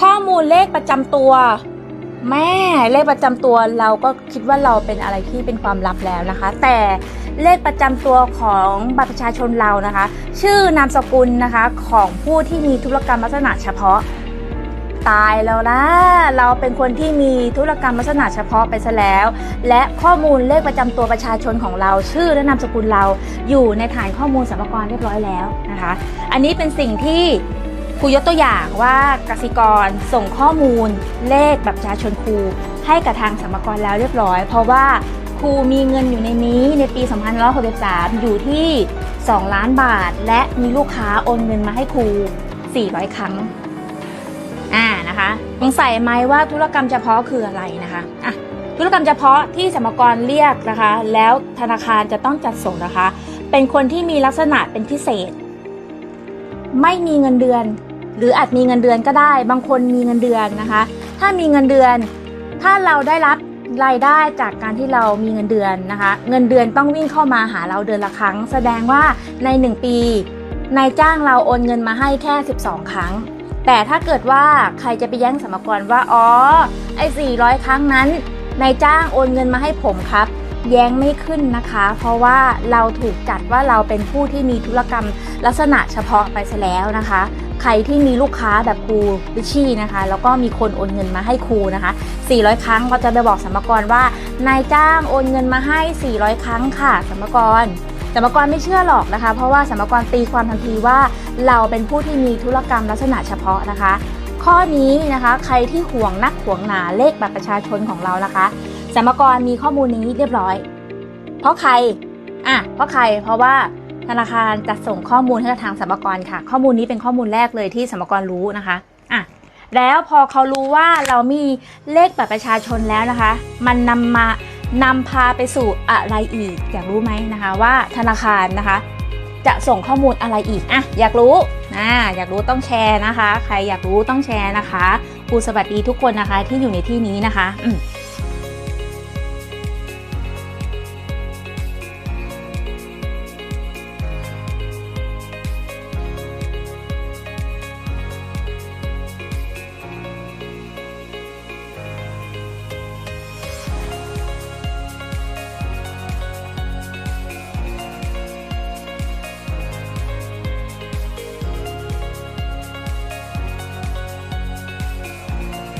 ข้อมูลเลขประจำตัว แม่เลขประจำตัวเราก็คิดว่าเราเป็นอะไรที่เป็นความลับแล้วนะคะ แต่เลขประจำตัวของบัตรประชาชนเรานะคะ ชื่อนามสกุลนะคะของผู้ที่มีธุรกรรมลักษณะเฉพาะตายแล้วนะ เราเป็นคนที่มีธุรกรรมลักษณะเฉพาะไปซะแล้ว และข้อมูลเลขประจำตัวประชาชนของเรา ชื่อและนามสกุลเราอยู่ในฐานข้อมูลสรรพากรเรียบร้อยแล้วนะคะ อันนี้เป็นสิ่งที่ ครูยกตัวอย่างว่ากสิกรส่งข้อมูลเลขแบบประชาชนครูให้กับทางสรรกรแล้วเรียบร้อย เพราะว่าครูมีเงินอยู่ในนี้ในปี 2563 อยู่ที่ 2 ล้านบาท และมีลูกค้าโอนเงินมาให้ครู 400 ครั้งอ่านะคะยังใส่ไหมว่าธุรกรรมเฉพาะคืออะไรนะคะอะธุรกรรมเฉพาะที่สรรกรเรียกนะคะ แล้วธนาคารจะต้องจัดส่งนะคะ เป็นคนที่มีลักษณะเป็นพิเศษ ไม่มีเงินเดือน หรืออาจมีเงินเดือนก็ได้ บางคนมีเงินเดือนนะคะ ถ้ามีเงินเดือน ถ้าเราได้รับรายได้จากการที่เรามีเงินเดือนนะคะ เงินเดือนต้องวิ่งเข้ามาหาเราเดือนละครั้ง แสดงว่าใน 1 ปีนายจ้างเราโอนเงินมาให้แค่ 12 ครั้ง แต่ถ้าเกิดว่าใครจะไปแย่งสมรกรว่าอ๋อไอ้400 ครั้งนั้นนายจ้างโอนเงินมาให้ผมครับ แย้งไม่ขึ้นนะคะ เพราะว่าเราถูกจัดว่าเราเป็นผู้ที่มีธุรกรรมลักษณะเฉพาะไปซะแล้วนะคะ ใครที่มีลูกค้าแบบครูลิชี่นะคะ แล้วก็มีคนโอนเงินมาให้ครูนะคะ 400 ครั้งก็จะไปบอกสมกรว่านายจ้างโอนเงินมาให้ 400 ครั้งค่ะสมกรสมกรไม่เชื่อหรอกนะคะ เพราะว่าสมกรตีความทันทีว่าเราเป็นผู้ที่มีธุรกรรมลักษณะเฉพาะนะคะ ข้อนี้นะคะใครที่ห่วงนักห่วงหนาเลขบัตรประชาชนของเรานะคะสมกรมีข้อมูลนี้เรียบร้อย เพราะใครอะเพราะใครเพราะว่า ธนาคารจะส่งข้อมูลให้กับทางสมรกรค่ะ ข้อมูลนี้เป็นข้อมูลแรกเลยที่สมรกรรู้นะคะอะแล้วพอเขารู้ว่าเรามีเลขบัตรประชาชนแล้วนะคะ มันนำมานำพาไปสู่อะไรอีก อยากรู้ไหมนะคะว่าธนาคารนะคะ จะส่งข้อมูลอะไรอีกอะอยากรู้อ่าอยากรู้ต้องแชร์นะคะ ใครอยากรู้ต้องแชร์นะคะครูสวัสดีทุกคนนะคะที่อยู่ในที่นี้นะคะอืม